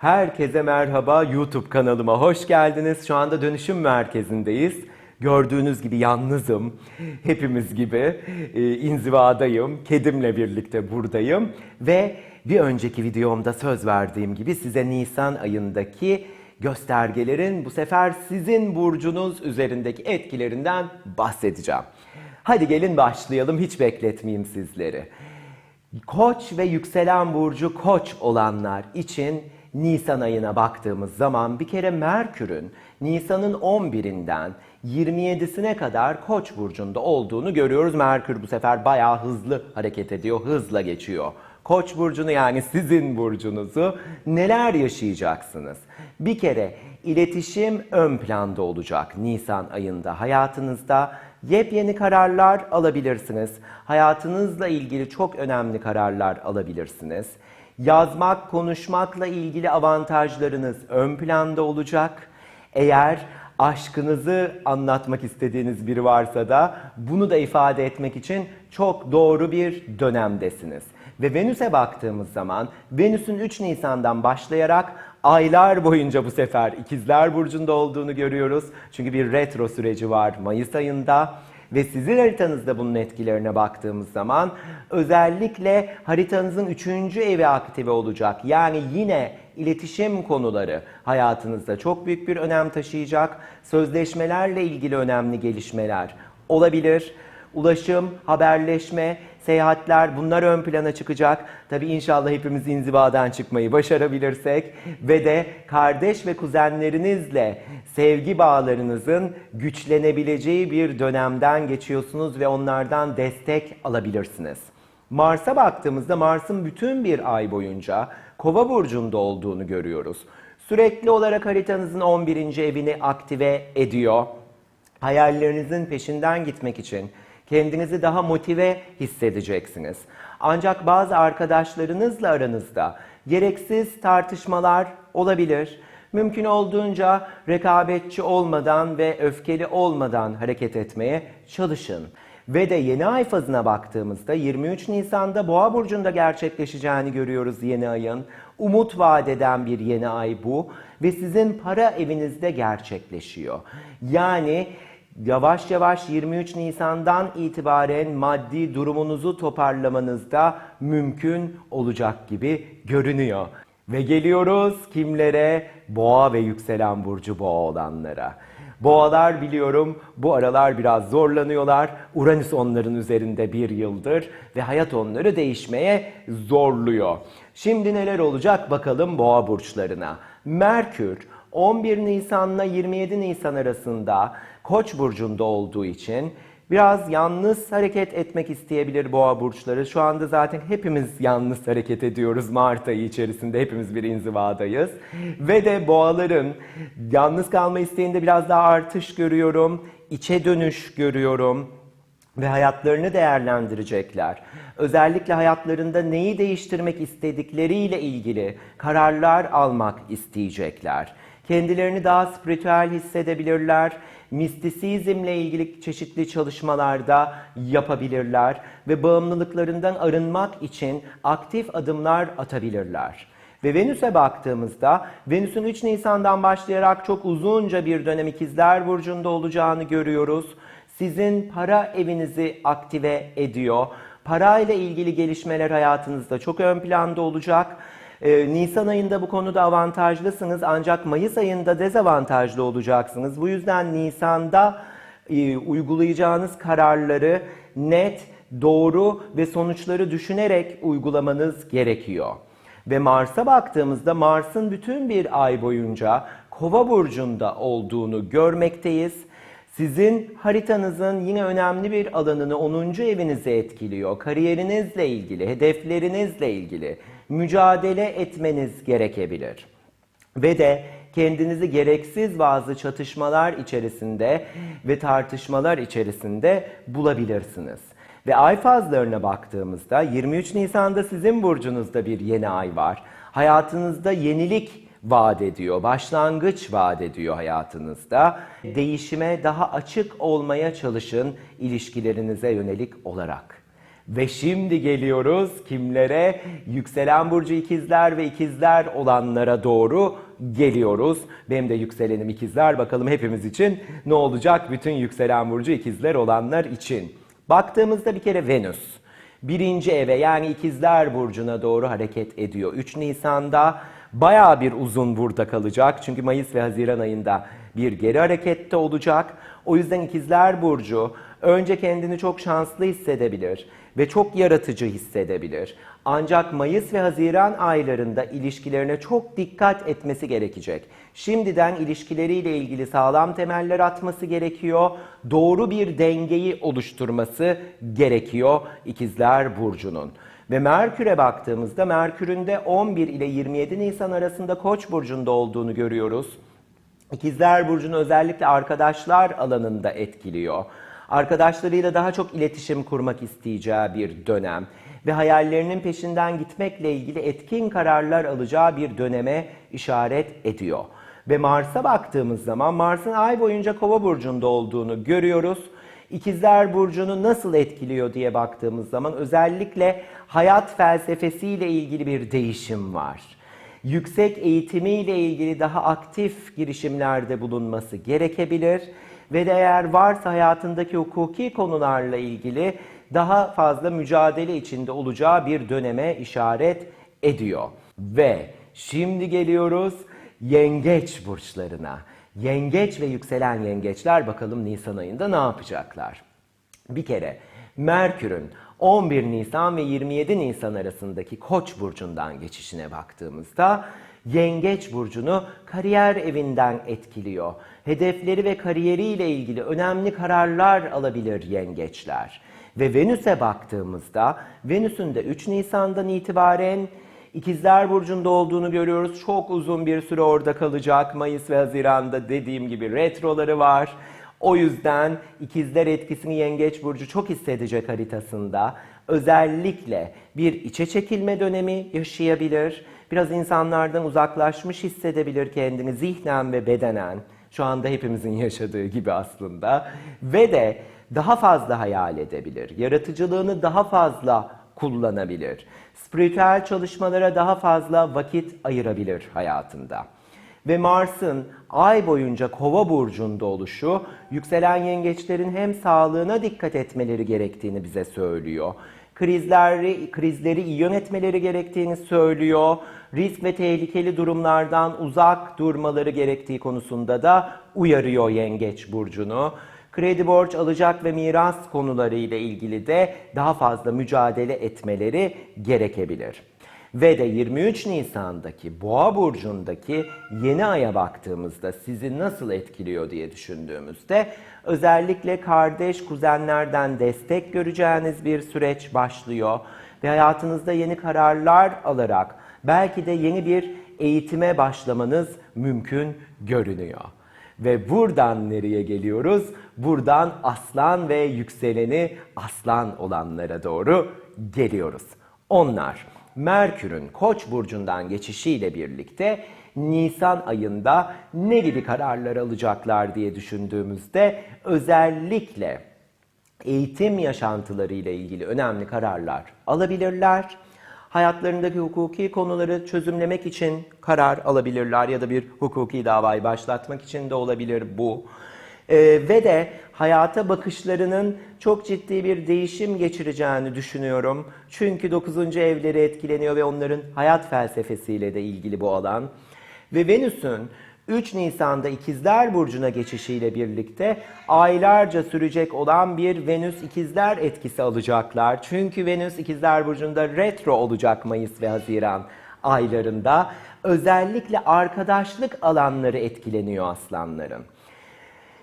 Herkese merhaba YouTube kanalıma hoş geldiniz. Şu anda dönüşüm merkezindeyiz. Gördüğünüz gibi yalnızım. Hepimiz gibi e, inzivadayım. Kedimle birlikte buradayım. Ve bir önceki videomda söz verdiğim gibi size Nisan ayındaki göstergelerin bu sefer sizin burcunuz üzerindeki etkilerinden bahsedeceğim. Hadi gelin başlayalım hiç bekletmeyeyim sizleri. Koç ve yükselen burcu koç olanlar için Nisan ayına baktığımız zaman bir kere Merkür'ün Nisan'ın 11'inden 27'sine kadar Koç burcunda olduğunu görüyoruz. Merkür bu sefer bayağı hızlı hareket ediyor, hızla geçiyor. Koç burcunu yani sizin burcunuzu neler yaşayacaksınız? Bir kere iletişim ön planda olacak Nisan ayında hayatınızda. Yepyeni kararlar alabilirsiniz. Hayatınızla ilgili çok önemli kararlar alabilirsiniz. Yazmak, konuşmakla ilgili avantajlarınız ön planda olacak. Eğer aşkınızı anlatmak istediğiniz biri varsa da bunu da ifade etmek için çok doğru bir dönemdesiniz. Ve Venüs'e baktığımız zaman Venüs'ün 3 Nisan'dan başlayarak aylar boyunca bu sefer İkizler Burcu'nda olduğunu görüyoruz. Çünkü bir retro süreci var Mayıs ayında. Ve sizin haritanızda bunun etkilerine baktığımız zaman özellikle haritanızın 3. evi aktive olacak. Yani yine iletişim konuları hayatınızda çok büyük bir önem taşıyacak. Sözleşmelerle ilgili önemli gelişmeler olabilir. Ulaşım, haberleşme, seyahatler bunlar ön plana çıkacak. Tabi inşallah hepimiz inzivadan çıkmayı başarabilirsek ve de kardeş ve kuzenlerinizle sevgi bağlarınızın güçlenebileceği bir dönemden geçiyorsunuz ve onlardan destek alabilirsiniz. Mars'a baktığımızda Mars'ın bütün bir ay boyunca Kova burcunda olduğunu görüyoruz. Sürekli olarak haritanızın 11. evini aktive ediyor. Hayallerinizin peşinden gitmek için kendinizi daha motive hissedeceksiniz. Ancak bazı arkadaşlarınızla aranızda gereksiz tartışmalar olabilir. Mümkün olduğunca rekabetçi olmadan ve öfkeli olmadan hareket etmeye çalışın. Ve de yeni ay fazına baktığımızda 23 Nisan'da Boğa burcunda gerçekleşeceğini görüyoruz yeni ayın. Umut vaat eden bir yeni ay bu ve sizin para evinizde gerçekleşiyor. Yani yavaş yavaş 23 Nisan'dan itibaren maddi durumunuzu toparlamanızda mümkün olacak gibi görünüyor. Ve geliyoruz kimlere? Boğa ve yükselen burcu boğa olanlara. Boğalar biliyorum bu aralar biraz zorlanıyorlar. Uranüs onların üzerinde bir yıldır ve hayat onları değişmeye zorluyor. Şimdi neler olacak bakalım boğa burçlarına. Merkür 11 Nisan'la 27 Nisan arasında Koç burcunda olduğu için biraz yalnız hareket etmek isteyebilir boğa burçları. Şu anda zaten hepimiz yalnız hareket ediyoruz Mart ayı içerisinde. Hepimiz bir inzivadayız. Ve de boğaların yalnız kalma isteğinde biraz daha artış görüyorum. İçe dönüş görüyorum ve hayatlarını değerlendirecekler. Özellikle hayatlarında neyi değiştirmek istedikleriyle ilgili kararlar almak isteyecekler. Kendilerini daha spiritüel hissedebilirler. Mistisizmle ilgili çeşitli çalışmalarda yapabilirler ve bağımlılıklarından arınmak için aktif adımlar atabilirler. Ve Venüs'e baktığımızda Venüs'ün 3 Nisan'dan başlayarak çok uzunca bir dönem İkizler Burcu'nda olacağını görüyoruz. Sizin para evinizi aktive ediyor. Parayla ilgili gelişmeler hayatınızda çok ön planda olacak. Ee, Nisan ayında bu konuda avantajlısınız ancak Mayıs ayında dezavantajlı olacaksınız. Bu yüzden Nisan'da e, uygulayacağınız kararları net, doğru ve sonuçları düşünerek uygulamanız gerekiyor. Ve Mars'a baktığımızda Mars'ın bütün bir ay boyunca Kova burcunda olduğunu görmekteyiz. Sizin haritanızın yine önemli bir alanını 10. evinize etkiliyor. Kariyerinizle ilgili, hedeflerinizle ilgili mücadele etmeniz gerekebilir. Ve de kendinizi gereksiz bazı çatışmalar içerisinde ve tartışmalar içerisinde bulabilirsiniz. Ve ay fazlarına baktığımızda 23 Nisan'da sizin burcunuzda bir yeni ay var. Hayatınızda yenilik vaat ediyor, başlangıç vaat ediyor hayatınızda. Değişime daha açık olmaya çalışın ilişkilerinize yönelik olarak. Ve şimdi geliyoruz kimlere? Yükselen burcu ikizler ve ikizler olanlara doğru geliyoruz. Benim de yükselenim ikizler. Bakalım hepimiz için ne olacak bütün yükselen burcu ikizler olanlar için. Baktığımızda bir kere Venüs birinci eve yani ikizler burcuna doğru hareket ediyor. 3 Nisan'da bayağı bir uzun burada kalacak. Çünkü Mayıs ve Haziran ayında bir geri harekette olacak. O yüzden ikizler burcu önce kendini çok şanslı hissedebilir ve çok yaratıcı hissedebilir. Ancak Mayıs ve Haziran aylarında ilişkilerine çok dikkat etmesi gerekecek. Şimdiden ilişkileriyle ilgili sağlam temeller atması gerekiyor. Doğru bir dengeyi oluşturması gerekiyor İkizler burcunun. Ve Merkür'e baktığımızda Merkür'ün de 11 ile 27 Nisan arasında Koç burcunda olduğunu görüyoruz. İkizler Burcu'nu özellikle arkadaşlar alanında etkiliyor. Arkadaşlarıyla daha çok iletişim kurmak isteyeceği bir dönem ve hayallerinin peşinden gitmekle ilgili etkin kararlar alacağı bir döneme işaret ediyor. Ve Mars'a baktığımız zaman Mars'ın ay boyunca Kova burcunda olduğunu görüyoruz. İkizler burcunu nasıl etkiliyor diye baktığımız zaman özellikle hayat felsefesiyle ilgili bir değişim var yüksek eğitimiyle ilgili daha aktif girişimlerde bulunması gerekebilir ve de eğer varsa hayatındaki hukuki konularla ilgili daha fazla mücadele içinde olacağı bir döneme işaret ediyor. Ve şimdi geliyoruz yengeç burçlarına. Yengeç ve yükselen yengeçler bakalım Nisan ayında ne yapacaklar? Bir kere Merkür'ün 11 Nisan ve 27 Nisan arasındaki Koç burcundan geçişine baktığımızda Yengeç burcunu kariyer evinden etkiliyor. Hedefleri ve kariyeriyle ilgili önemli kararlar alabilir yengeçler. Ve Venüs'e baktığımızda Venüs'ün de 3 Nisan'dan itibaren İkizler Burcu'nda olduğunu görüyoruz. Çok uzun bir süre orada kalacak. Mayıs ve Haziran'da dediğim gibi retroları var. O yüzden ikizler etkisini Yengeç Burcu çok hissedecek haritasında. Özellikle bir içe çekilme dönemi yaşayabilir. Biraz insanlardan uzaklaşmış hissedebilir kendini zihnen ve bedenen. Şu anda hepimizin yaşadığı gibi aslında. Ve de daha fazla hayal edebilir. Yaratıcılığını daha fazla kullanabilir. Spiritüel çalışmalara daha fazla vakit ayırabilir hayatında. Ve Mars'ın ay boyunca kova burcunda oluşu yükselen yengeçlerin hem sağlığına dikkat etmeleri gerektiğini bize söylüyor. Krizleri, krizleri iyi yönetmeleri gerektiğini söylüyor. Risk ve tehlikeli durumlardan uzak durmaları gerektiği konusunda da uyarıyor yengeç burcunu. Kredi borç alacak ve miras konuları ile ilgili de daha fazla mücadele etmeleri gerekebilir. Ve de 23 Nisan'daki Boğa burcundaki yeni aya baktığımızda sizi nasıl etkiliyor diye düşündüğümüzde özellikle kardeş kuzenlerden destek göreceğiniz bir süreç başlıyor ve hayatınızda yeni kararlar alarak belki de yeni bir eğitime başlamanız mümkün görünüyor. Ve buradan nereye geliyoruz? Buradan aslan ve yükseleni aslan olanlara doğru geliyoruz. Onlar Merkür'ün Koç burcundan geçişiyle birlikte Nisan ayında ne gibi kararlar alacaklar diye düşündüğümüzde özellikle eğitim yaşantıları ile ilgili önemli kararlar alabilirler. Hayatlarındaki hukuki konuları çözümlemek için karar alabilirler ya da bir hukuki davayı başlatmak için de olabilir bu. Ee, ve de hayata bakışlarının çok ciddi bir değişim geçireceğini düşünüyorum. Çünkü 9. evleri etkileniyor ve onların hayat felsefesiyle de ilgili bu alan. Ve Venüs'ün 3 Nisan'da İkizler Burcu'na geçişiyle birlikte aylarca sürecek olan bir Venüs İkizler etkisi alacaklar. Çünkü Venüs İkizler Burcu'nda retro olacak Mayıs ve Haziran aylarında. Özellikle arkadaşlık alanları etkileniyor aslanların.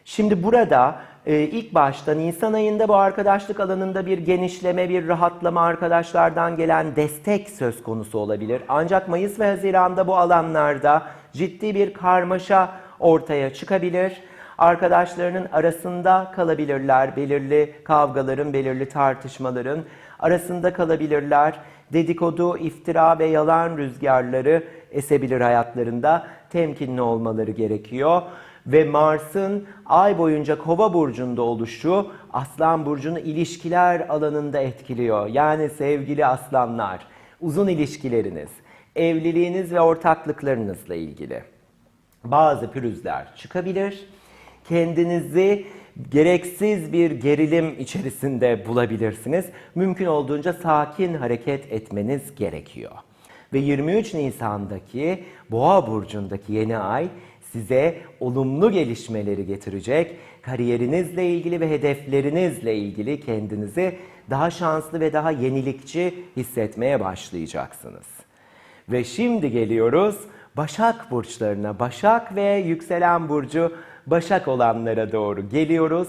Şimdi burada e, ilk başta Nisan ayında bu arkadaşlık alanında bir genişleme, bir rahatlama arkadaşlardan gelen destek söz konusu olabilir. Ancak Mayıs ve Haziran'da bu alanlarda ciddi bir karmaşa ortaya çıkabilir. Arkadaşlarının arasında kalabilirler, belirli kavgaların, belirli tartışmaların arasında kalabilirler. Dedikodu, iftira ve yalan rüzgarları esebilir hayatlarında. Temkinli olmaları gerekiyor. Ve Mars'ın ay boyunca Kova burcunda oluşu Aslan burcunu ilişkiler alanında etkiliyor. Yani sevgili aslanlar, uzun ilişkileriniz, evliliğiniz ve ortaklıklarınızla ilgili bazı pürüzler çıkabilir. Kendinizi gereksiz bir gerilim içerisinde bulabilirsiniz. Mümkün olduğunca sakin hareket etmeniz gerekiyor. Ve 23 Nisan'daki Boğa burcundaki yeni ay size olumlu gelişmeleri getirecek. Kariyerinizle ilgili ve hedeflerinizle ilgili kendinizi daha şanslı ve daha yenilikçi hissetmeye başlayacaksınız. Ve şimdi geliyoruz Başak burçlarına. Başak ve yükselen burcu Başak olanlara doğru geliyoruz.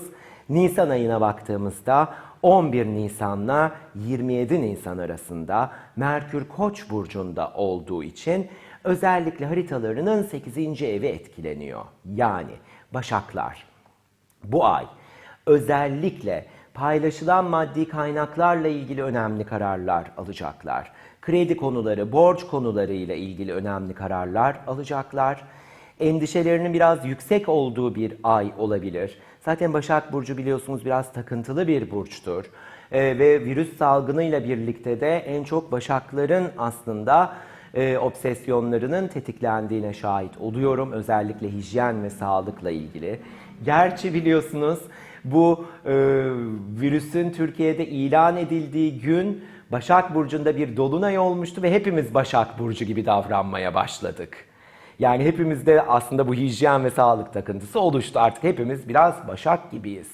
Nisan ayına baktığımızda 11 Nisan'la 27 Nisan arasında Merkür Koç burcunda olduğu için özellikle haritalarının 8. evi etkileniyor. Yani Başaklar bu ay özellikle paylaşılan maddi kaynaklarla ilgili önemli kararlar alacaklar. Kredi konuları, borç konuları ile ilgili önemli kararlar alacaklar. Endişelerinin biraz yüksek olduğu bir ay olabilir. Zaten Başak Burcu biliyorsunuz biraz takıntılı bir burçtur. Ee, ve virüs salgınıyla birlikte de en çok Başakların aslında e, obsesyonlarının tetiklendiğine şahit oluyorum. Özellikle hijyen ve sağlıkla ilgili. Gerçi biliyorsunuz bu e, virüsün Türkiye'de ilan edildiği gün Başak Burcu'nda bir dolunay olmuştu ve hepimiz Başak Burcu gibi davranmaya başladık. Yani hepimizde aslında bu hijyen ve sağlık takıntısı oluştu. Artık hepimiz biraz Başak gibiyiz.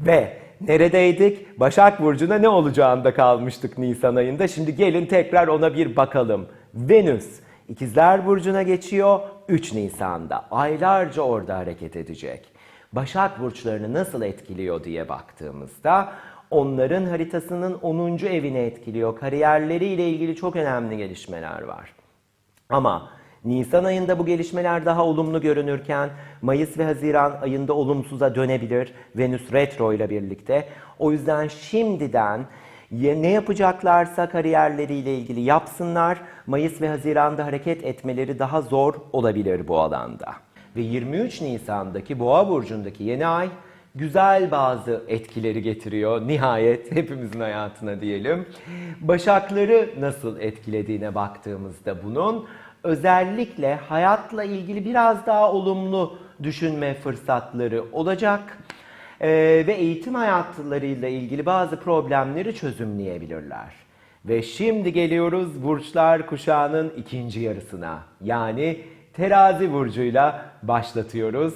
Ve neredeydik? Başak Burcu'na ne olacağında kalmıştık Nisan ayında. Şimdi gelin tekrar ona bir bakalım. Venüs İkizler Burcu'na geçiyor 3 Nisan'da. Aylarca orada hareket edecek. Başak Burçlarını nasıl etkiliyor diye baktığımızda onların haritasının 10. evini etkiliyor. Kariyerleriyle ilgili çok önemli gelişmeler var. Ama Nisan ayında bu gelişmeler daha olumlu görünürken Mayıs ve Haziran ayında olumsuza dönebilir Venüs retro ile birlikte. O yüzden şimdiden ne yapacaklarsa kariyerleriyle ilgili yapsınlar. Mayıs ve Haziran'da hareket etmeleri daha zor olabilir bu alanda. Ve 23 Nisan'daki Boğa burcundaki yeni ay güzel bazı etkileri getiriyor. Nihayet hepimizin hayatına diyelim. Başakları nasıl etkilediğine baktığımızda bunun özellikle hayatla ilgili biraz daha olumlu düşünme fırsatları olacak. Ee, ve eğitim hayatlarıyla ilgili bazı problemleri çözümleyebilirler. Ve şimdi geliyoruz burçlar kuşağının ikinci yarısına. Yani terazi burcuyla başlatıyoruz.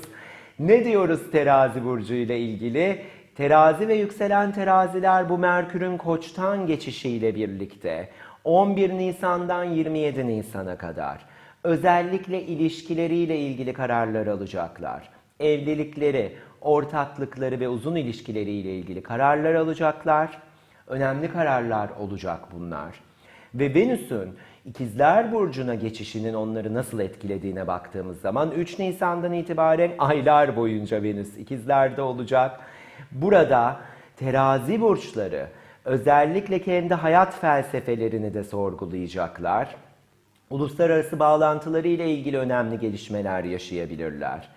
Ne diyoruz terazi burcu ile ilgili? Terazi ve yükselen teraziler bu Merkür'ün koçtan geçişiyle birlikte 11 Nisan'dan 27 Nisan'a kadar özellikle ilişkileriyle ilgili kararlar alacaklar. Evlilikleri, ortaklıkları ve uzun ilişkileriyle ilgili kararlar alacaklar. Önemli kararlar olacak bunlar. Ve Venüs'ün İkizler Burcu'na geçişinin onları nasıl etkilediğine baktığımız zaman 3 Nisan'dan itibaren aylar boyunca Venüs ikizlerde olacak. Burada terazi burçları özellikle kendi hayat felsefelerini de sorgulayacaklar. Uluslararası bağlantıları ile ilgili önemli gelişmeler yaşayabilirler.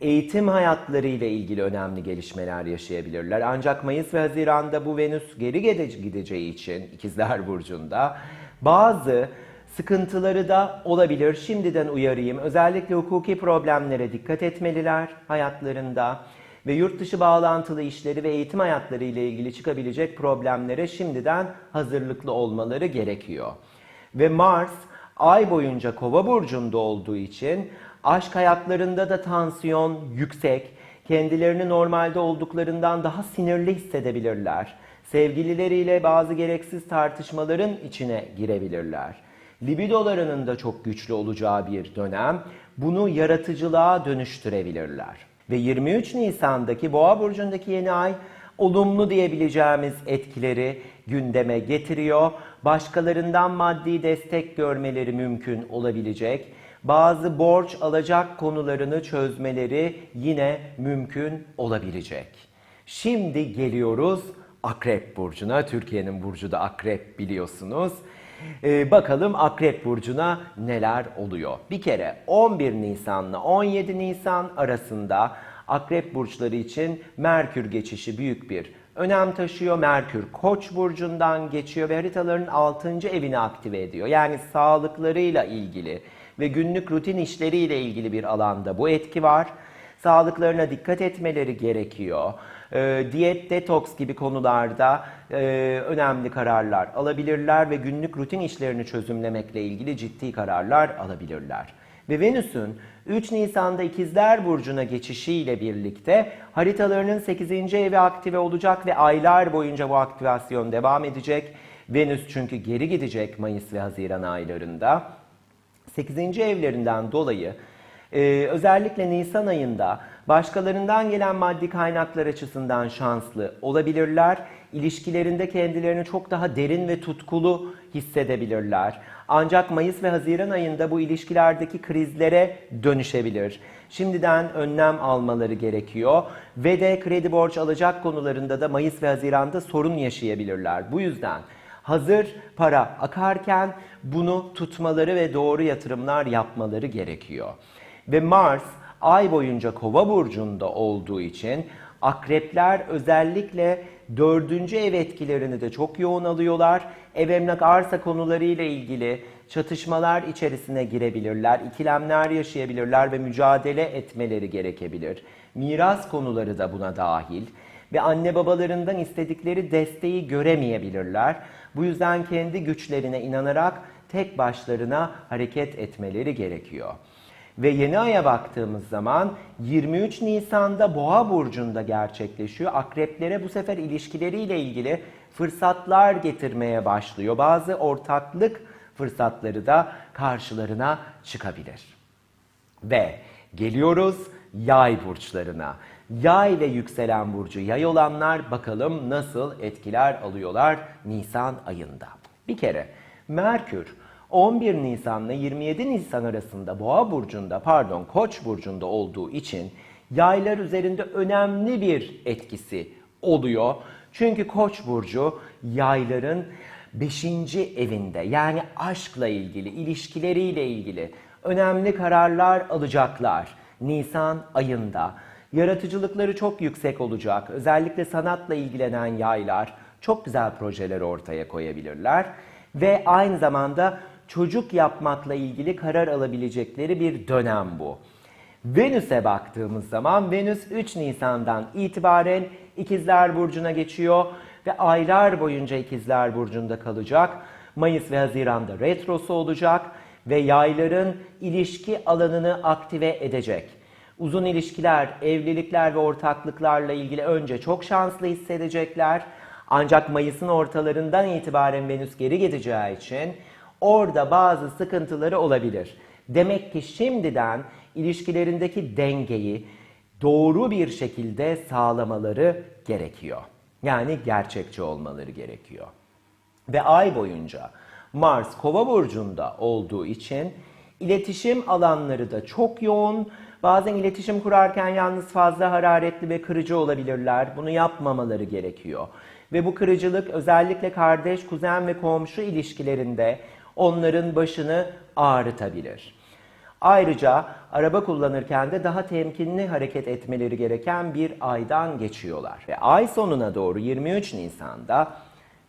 Eğitim hayatları ile ilgili önemli gelişmeler yaşayabilirler. Ancak Mayıs ve Haziran'da bu Venüs geri gideceği için İkizler Burcu'nda bazı sıkıntıları da olabilir. Şimdiden uyarayım. Özellikle hukuki problemlere dikkat etmeliler hayatlarında ve yurt dışı bağlantılı işleri ve eğitim hayatları ile ilgili çıkabilecek problemlere şimdiden hazırlıklı olmaları gerekiyor. Ve Mars ay boyunca Kova burcunda olduğu için aşk hayatlarında da tansiyon yüksek, kendilerini normalde olduklarından daha sinirli hissedebilirler. Sevgilileriyle bazı gereksiz tartışmaların içine girebilirler libidolarının da çok güçlü olacağı bir dönem bunu yaratıcılığa dönüştürebilirler. Ve 23 Nisan'daki Boğa burcundaki yeni ay olumlu diyebileceğimiz etkileri gündeme getiriyor. Başkalarından maddi destek görmeleri mümkün olabilecek. Bazı borç alacak konularını çözmeleri yine mümkün olabilecek. Şimdi geliyoruz Akrep Burcu'na. Türkiye'nin burcu da Akrep biliyorsunuz. Ee, bakalım Akrep Burcu'na neler oluyor. Bir kere 11 Nisan'la 17 Nisan arasında Akrep Burçları için Merkür geçişi büyük bir önem taşıyor. Merkür Koç burcundan geçiyor ve haritaların 6. evini aktive ediyor. Yani sağlıklarıyla ilgili ve günlük rutin işleriyle ilgili bir alanda bu etki var. Sağlıklarına dikkat etmeleri gerekiyor. Ee, diyet, detoks gibi konularda e, önemli kararlar alabilirler ve günlük rutin işlerini çözümlemekle ilgili ciddi kararlar alabilirler. Ve Venüs'ün 3 Nisan'da İkizler Burcu'na geçişiyle birlikte haritalarının 8. evi aktive olacak ve aylar boyunca bu aktivasyon devam edecek. Venüs çünkü geri gidecek Mayıs ve Haziran aylarında. 8. evlerinden dolayı e, özellikle Nisan ayında başkalarından gelen maddi kaynaklar açısından şanslı olabilirler. İlişkilerinde kendilerini çok daha derin ve tutkulu hissedebilirler. Ancak Mayıs ve Haziran ayında bu ilişkilerdeki krizlere dönüşebilir. Şimdiden önlem almaları gerekiyor ve de kredi borç alacak konularında da Mayıs ve Haziran'da sorun yaşayabilirler. Bu yüzden hazır para akarken bunu tutmaları ve doğru yatırımlar yapmaları gerekiyor. Ve Mars ay boyunca Kova burcunda olduğu için akrepler özellikle dördüncü ev etkilerini de çok yoğun alıyorlar. Ev emlak arsa konularıyla ilgili çatışmalar içerisine girebilirler, ikilemler yaşayabilirler ve mücadele etmeleri gerekebilir. Miras konuları da buna dahil ve anne babalarından istedikleri desteği göremeyebilirler. Bu yüzden kendi güçlerine inanarak tek başlarına hareket etmeleri gerekiyor. Ve yeni aya baktığımız zaman 23 Nisan'da Boğa burcunda gerçekleşiyor. Akreplere bu sefer ilişkileriyle ilgili fırsatlar getirmeye başlıyor. Bazı ortaklık fırsatları da karşılarına çıkabilir. Ve geliyoruz yay burçlarına. Yay ve yükselen burcu yay olanlar bakalım nasıl etkiler alıyorlar Nisan ayında. Bir kere Merkür 11 Nisan ile 27 Nisan arasında Boğa burcunda pardon Koç burcunda olduğu için yaylar üzerinde önemli bir etkisi oluyor. Çünkü Koç burcu yayların 5. evinde yani aşkla ilgili, ilişkileriyle ilgili önemli kararlar alacaklar Nisan ayında. Yaratıcılıkları çok yüksek olacak. Özellikle sanatla ilgilenen yaylar çok güzel projeler ortaya koyabilirler ve aynı zamanda çocuk yapmakla ilgili karar alabilecekleri bir dönem bu. Venüs'e baktığımız zaman Venüs 3 Nisan'dan itibaren İkizler Burcu'na geçiyor ve aylar boyunca İkizler Burcu'nda kalacak. Mayıs ve Haziran'da retrosu olacak ve yayların ilişki alanını aktive edecek. Uzun ilişkiler, evlilikler ve ortaklıklarla ilgili önce çok şanslı hissedecekler. Ancak Mayıs'ın ortalarından itibaren Venüs geri gideceği için orada bazı sıkıntıları olabilir. Demek ki şimdiden ilişkilerindeki dengeyi doğru bir şekilde sağlamaları gerekiyor. Yani gerçekçi olmaları gerekiyor. Ve ay boyunca Mars Kova burcunda olduğu için iletişim alanları da çok yoğun. Bazen iletişim kurarken yalnız fazla hararetli ve kırıcı olabilirler. Bunu yapmamaları gerekiyor. Ve bu kırıcılık özellikle kardeş, kuzen ve komşu ilişkilerinde onların başını ağrıtabilir. Ayrıca araba kullanırken de daha temkinli hareket etmeleri gereken bir aydan geçiyorlar. Ve ay sonuna doğru 23 Nisan'da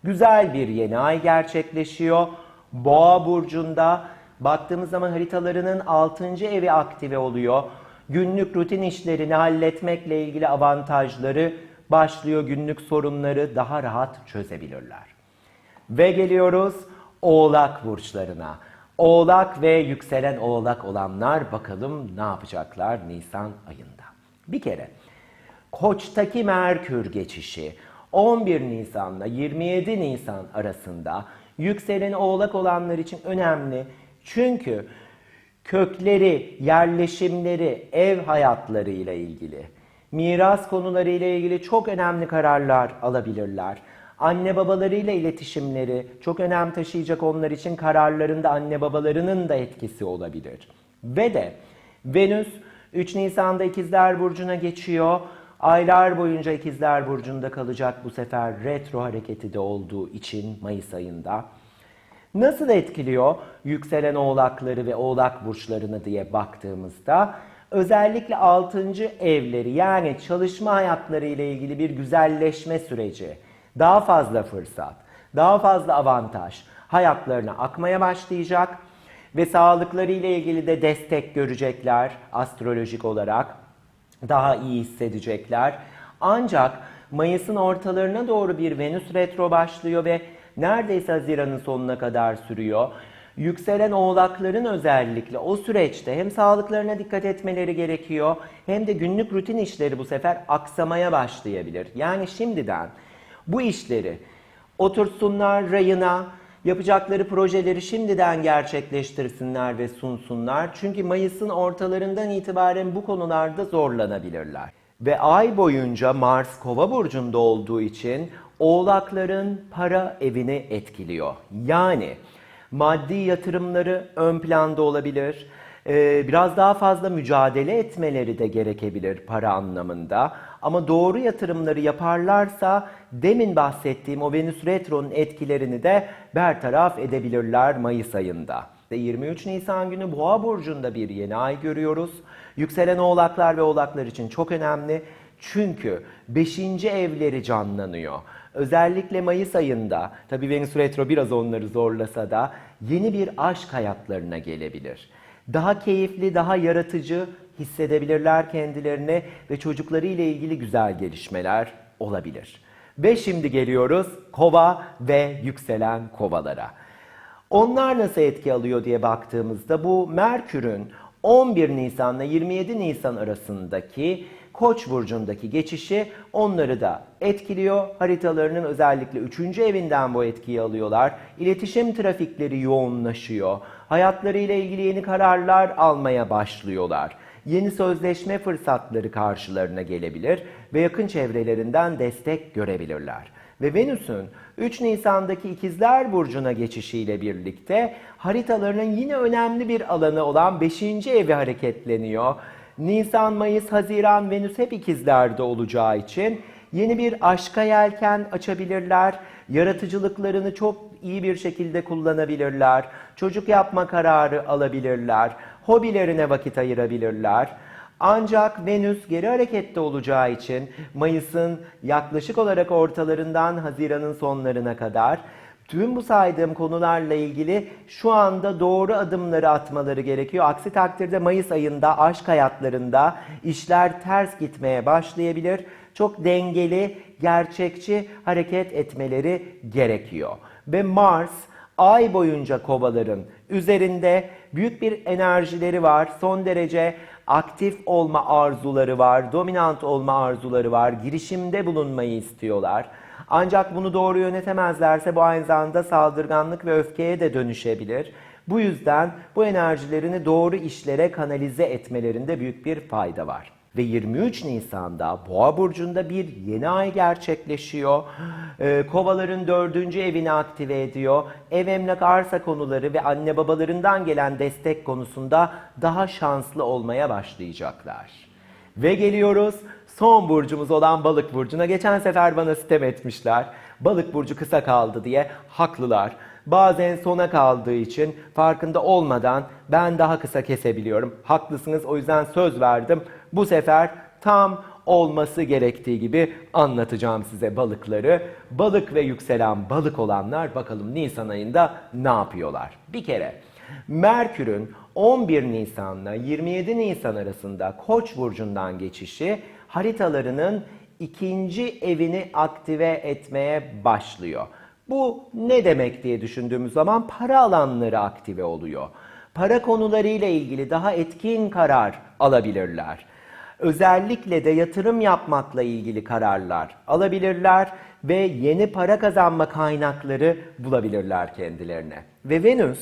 güzel bir yeni ay gerçekleşiyor. Boğa burcunda baktığımız zaman haritalarının 6. evi aktive oluyor. Günlük rutin işlerini halletmekle ilgili avantajları başlıyor. Günlük sorunları daha rahat çözebilirler. Ve geliyoruz Oğlak burçlarına. Oğlak ve yükselen oğlak olanlar bakalım ne yapacaklar Nisan ayında. Bir kere Koç'taki Merkür geçişi 11 Nisan'la 27 Nisan arasında yükselen oğlak olanlar için önemli. Çünkü kökleri, yerleşimleri, ev hayatları ile ilgili, miras konuları ile ilgili çok önemli kararlar alabilirler. Anne babalarıyla iletişimleri çok önem taşıyacak onlar için kararlarında anne babalarının da etkisi olabilir. Ve de Venüs 3 Nisan'da İkizler Burcu'na geçiyor. Aylar boyunca ikizler burcunda kalacak bu sefer retro hareketi de olduğu için Mayıs ayında. Nasıl etkiliyor yükselen oğlakları ve oğlak burçlarını diye baktığımızda özellikle 6. evleri yani çalışma hayatları ile ilgili bir güzelleşme süreci, daha fazla fırsat, daha fazla avantaj hayatlarına akmaya başlayacak ve sağlıkları ile ilgili de destek görecekler astrolojik olarak. Daha iyi hissedecekler. Ancak Mayıs'ın ortalarına doğru bir Venüs retro başlıyor ve neredeyse Haziran'ın sonuna kadar sürüyor. Yükselen oğlakların özellikle o süreçte hem sağlıklarına dikkat etmeleri gerekiyor hem de günlük rutin işleri bu sefer aksamaya başlayabilir. Yani şimdiden bu işleri otursunlar rayına, yapacakları projeleri şimdiden gerçekleştirsinler ve sunsunlar. Çünkü Mayıs'ın ortalarından itibaren bu konularda zorlanabilirler. Ve ay boyunca Mars Kova burcunda olduğu için Oğlakların para evini etkiliyor. Yani maddi yatırımları ön planda olabilir. Ee, biraz daha fazla mücadele etmeleri de gerekebilir para anlamında. Ama doğru yatırımları yaparlarsa demin bahsettiğim o Venüs Retro'nun etkilerini de bertaraf edebilirler Mayıs ayında. Ve 23 Nisan günü Boğa burcunda bir yeni ay görüyoruz. Yükselen oğlaklar ve oğlaklar için çok önemli. Çünkü 5. evleri canlanıyor. Özellikle Mayıs ayında, tabii Venüs Retro biraz onları zorlasa da yeni bir aşk hayatlarına gelebilir. Daha keyifli, daha yaratıcı hissedebilirler kendilerini ve çocukları ile ilgili güzel gelişmeler olabilir. Ve şimdi geliyoruz kova ve yükselen kovalara. Onlar nasıl etki alıyor diye baktığımızda bu Merkür'ün 11 Nisan ile 27 Nisan arasındaki Koç burcundaki geçişi onları da etkiliyor. Haritalarının özellikle 3. evinden bu etkiyi alıyorlar. İletişim trafikleri yoğunlaşıyor. Hayatları ile ilgili yeni kararlar almaya başlıyorlar. Yeni sözleşme fırsatları karşılarına gelebilir ve yakın çevrelerinden destek görebilirler. Ve Venüs'ün 3 Nisan'daki İkizler Burcu'na geçişiyle birlikte haritalarının yine önemli bir alanı olan 5. evi hareketleniyor. Nisan, Mayıs, Haziran, Venüs hep ikizlerde olacağı için yeni bir aşka yelken açabilirler. Yaratıcılıklarını çok iyi bir şekilde kullanabilirler. Çocuk yapma kararı alabilirler. Hobilerine vakit ayırabilirler. Ancak Venüs geri harekette olacağı için Mayıs'ın yaklaşık olarak ortalarından Haziran'ın sonlarına kadar Tüm bu saydığım konularla ilgili şu anda doğru adımları atmaları gerekiyor. Aksi takdirde Mayıs ayında aşk hayatlarında işler ters gitmeye başlayabilir. Çok dengeli, gerçekçi hareket etmeleri gerekiyor. Ve Mars ay boyunca kovaların üzerinde büyük bir enerjileri var. Son derece aktif olma arzuları var, dominant olma arzuları var, girişimde bulunmayı istiyorlar. Ancak bunu doğru yönetemezlerse bu aynı zamanda saldırganlık ve öfkeye de dönüşebilir. Bu yüzden bu enerjilerini doğru işlere kanalize etmelerinde büyük bir fayda var. Ve 23 Nisan'da Boğa burcunda bir yeni ay gerçekleşiyor. Ee, kovaların dördüncü evini aktive ediyor. Ev emlak arsa konuları ve anne babalarından gelen destek konusunda daha şanslı olmaya başlayacaklar. Ve geliyoruz son burcumuz olan balık burcuna. Geçen sefer bana sitem etmişler. Balık burcu kısa kaldı diye haklılar. Bazen sona kaldığı için farkında olmadan ben daha kısa kesebiliyorum. Haklısınız o yüzden söz verdim. Bu sefer tam olması gerektiği gibi anlatacağım size balıkları. Balık ve yükselen balık olanlar bakalım Nisan ayında ne yapıyorlar? Bir kere Merkür'ün 11 Nisan'la 27 Nisan arasında Koç burcundan geçişi haritalarının ikinci evini aktive etmeye başlıyor. Bu ne demek diye düşündüğümüz zaman para alanları aktive oluyor. Para konularıyla ilgili daha etkin karar alabilirler. Özellikle de yatırım yapmakla ilgili kararlar alabilirler ve yeni para kazanma kaynakları bulabilirler kendilerine. Ve Venüs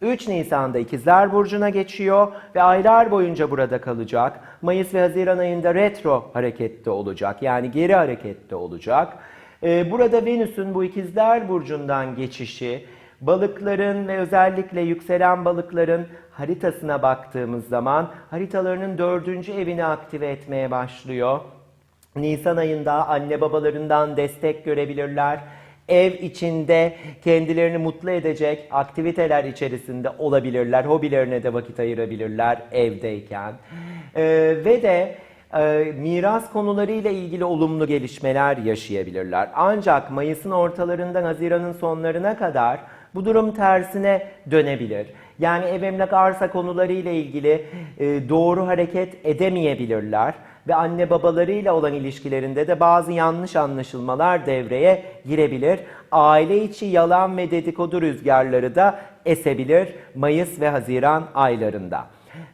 3 Nisan'da İkizler Burcu'na geçiyor ve aylar boyunca burada kalacak. Mayıs ve Haziran ayında retro harekette olacak. Yani geri harekette olacak. Ee, burada Venüs'ün bu İkizler Burcu'ndan geçişi, balıkların ve özellikle yükselen balıkların haritasına baktığımız zaman haritalarının dördüncü evini aktive etmeye başlıyor. Nisan ayında anne babalarından destek görebilirler. Ev içinde kendilerini mutlu edecek aktiviteler içerisinde olabilirler. Hobilerine de vakit ayırabilirler evdeyken. Ee, ve de e, miras konularıyla ilgili olumlu gelişmeler yaşayabilirler. Ancak Mayıs'ın ortalarından Haziran'ın sonlarına kadar bu durum tersine dönebilir. Yani ev emlak arsa konularıyla ilgili e, doğru hareket edemeyebilirler ve anne babalarıyla olan ilişkilerinde de bazı yanlış anlaşılmalar devreye girebilir. Aile içi yalan ve dedikodu rüzgarları da esebilir Mayıs ve Haziran aylarında.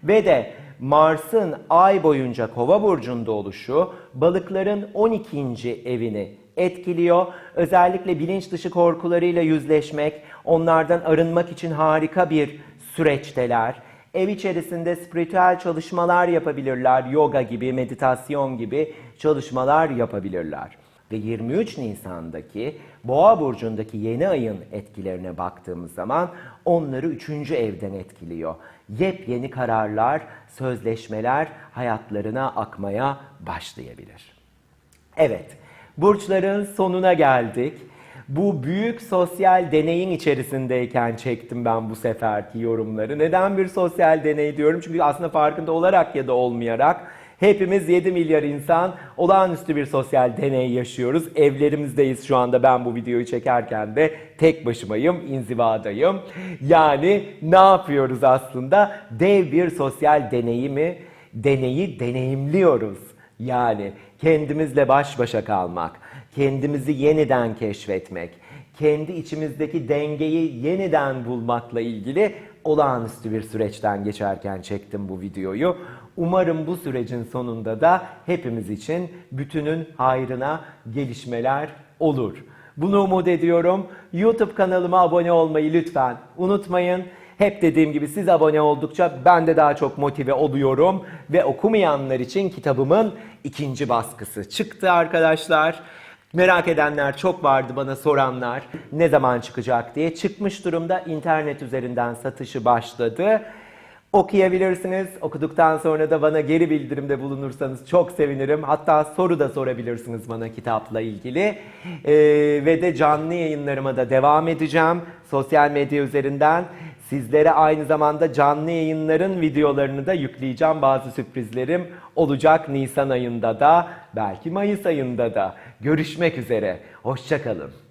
Ve de Mars'ın ay boyunca Kova burcunda oluşu balıkların 12. evini etkiliyor. Özellikle bilinç dışı korkularıyla yüzleşmek, onlardan arınmak için harika bir süreçteler. Ev içerisinde spiritüel çalışmalar yapabilirler. Yoga gibi, meditasyon gibi çalışmalar yapabilirler. Ve 23 Nisan'daki Boğa burcundaki yeni ayın etkilerine baktığımız zaman onları 3. evden etkiliyor. Yepyeni kararlar, sözleşmeler hayatlarına akmaya başlayabilir. Evet, burçların sonuna geldik. Bu büyük sosyal deneyin içerisindeyken çektim ben bu seferki yorumları. Neden bir sosyal deney diyorum? Çünkü aslında farkında olarak ya da olmayarak hepimiz 7 milyar insan olağanüstü bir sosyal deney yaşıyoruz. Evlerimizdeyiz şu anda ben bu videoyu çekerken de tek başımayım, inzivadayım. Yani ne yapıyoruz aslında? Dev bir sosyal deneyimi, deneyi deneyimliyoruz. Yani kendimizle baş başa kalmak, kendimizi yeniden keşfetmek, kendi içimizdeki dengeyi yeniden bulmakla ilgili olağanüstü bir süreçten geçerken çektim bu videoyu. Umarım bu sürecin sonunda da hepimiz için bütünün hayrına gelişmeler olur. Bunu umut ediyorum. YouTube kanalıma abone olmayı lütfen unutmayın. Hep dediğim gibi siz abone oldukça ben de daha çok motive oluyorum. Ve okumayanlar için kitabımın ikinci baskısı çıktı arkadaşlar. Merak edenler çok vardı bana soranlar ne zaman çıkacak diye. Çıkmış durumda internet üzerinden satışı başladı. Okuyabilirsiniz. Okuduktan sonra da bana geri bildirimde bulunursanız çok sevinirim. Hatta soru da sorabilirsiniz bana kitapla ilgili. Ee, ve de canlı yayınlarıma da devam edeceğim. Sosyal medya üzerinden. Sizlere aynı zamanda canlı yayınların videolarını da yükleyeceğim. Bazı sürprizlerim olacak Nisan ayında da, belki Mayıs ayında da. Görüşmek üzere. Hoşçakalın.